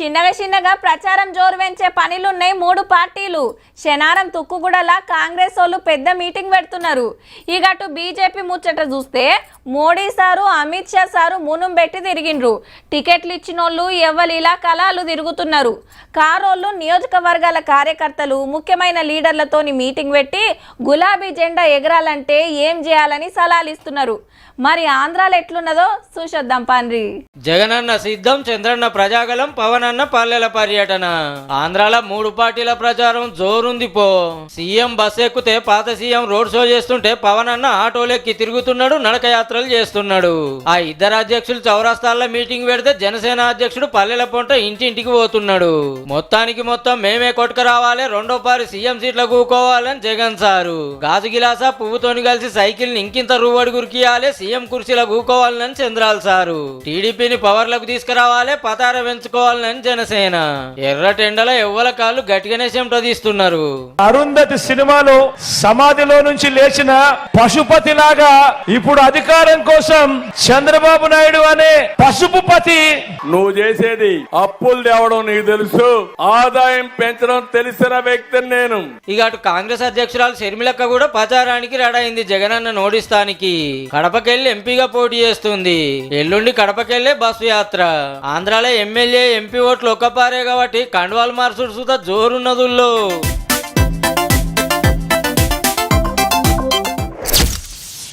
చిన్నగా చిన్నగా ప్రచారం జోరు పెంచే పనులున్నాయి మూడు పార్టీలు. శనారం తుక్కుగూడలా కాంగ్రెస్ వాళ్ళు పెద్ద మీటింగ్ పెడుతున్నారు. ఇక అటు బీజేపీ ముచ్చట చూస్తే మోడీ సారు అమిత్ షా సారు మునుం పెట్టి తిరిగిండ్రు. టికెట్లు ఇచ్చినోళ్ళు ఎవ్వరు ఇలా కళాలు తిరుగుతున్నారు. కారోళ్ళు నియోజకవర్గాల కార్యకర్తలు ముఖ్యమైన లీడర్లతోని మీటింగ్ పెట్టి గులాబీ జెండా ఎగరాలంటే ఏం చేయాలని సలహాలు ఇస్తున్నారు మరి ఆంధ్రాలో ఎట్లున్నదో చూసొద్దాం పాన్రి జగనన్న సిద్ధం చంద్రన్న ప్రజాగలం పవన్ అన్న పల్లెల పర్యటన. ఆంధ్రాల మూడు పార్టీల ప్రచారం జోరుంది పో. సీఎం బస్ ఎక్కితే పాత సీఎం రోడ్ షో చేస్తుంటే పవన్ అన్న ఆటోలెక్కి తిరుగుతున్నాడు నడకయాత్ర యాత్రలు చేస్తున్నాడు. ఆ ఇద్దరు అధ్యక్షులు చౌరస్తాల్లో మీటింగ్ పెడితే జనసేన అధ్యక్షుడు పల్లెల పొంట ఇంటింటికి పోతున్నాడు. మొత్తానికి మొత్తం మేమే కొట్టుకు రావాలి రెండో పారి సీఎం సీట్ల కూకోవాలని జగన్ సారు. గాజు గిలాసా పువ్వుతోని కలిసి సైకిల్ని ఇంకింత రూవడి గురికియాలి సీఎం కుర్చీలో కూకోవాలని చంద్రాల్ సారు. టీడీపీని పవర్లకు తీసుకురావాలి పతార పెంచుకోవాలని జనసేన. ఎర్రటెండల ఎవ్వల కాళ్ళు గట్టిగానే చెమట తీస్తున్నారు. అరుంధతి సినిమాలో సమాధిలో నుంచి లేచిన పశుపతి లాగా ఇప్పుడు అధికారం కోసం చంద్రబాబు నాయుడు అనే పశుపుపతి నువ్వు చేసేది అప్పులు తేవడం నీకు తెలుసు. ఆదాయం పెంచడం తెలిసిన వ్యక్తిని నేను. ఇక అటు కాంగ్రెస్ అధ్యక్షురాలు షర్మిలక్క కూడా ప్రచారానికి రెడైంది జగనన్న నోడిస్తానికి కడపకెళ్ళి ఎంపీగా పోటీ చేస్తుంది. ఎల్లుండి కడపకెళ్ళే బస్సు యాత్ర. ఆంధ్రాలో ఎమ్మెల్యే ఎంపీ ఓట్లు ఒక్కపారే కాబట్టి కండువాలు మార్చుడు సుతా జోరున్నదుల్లో.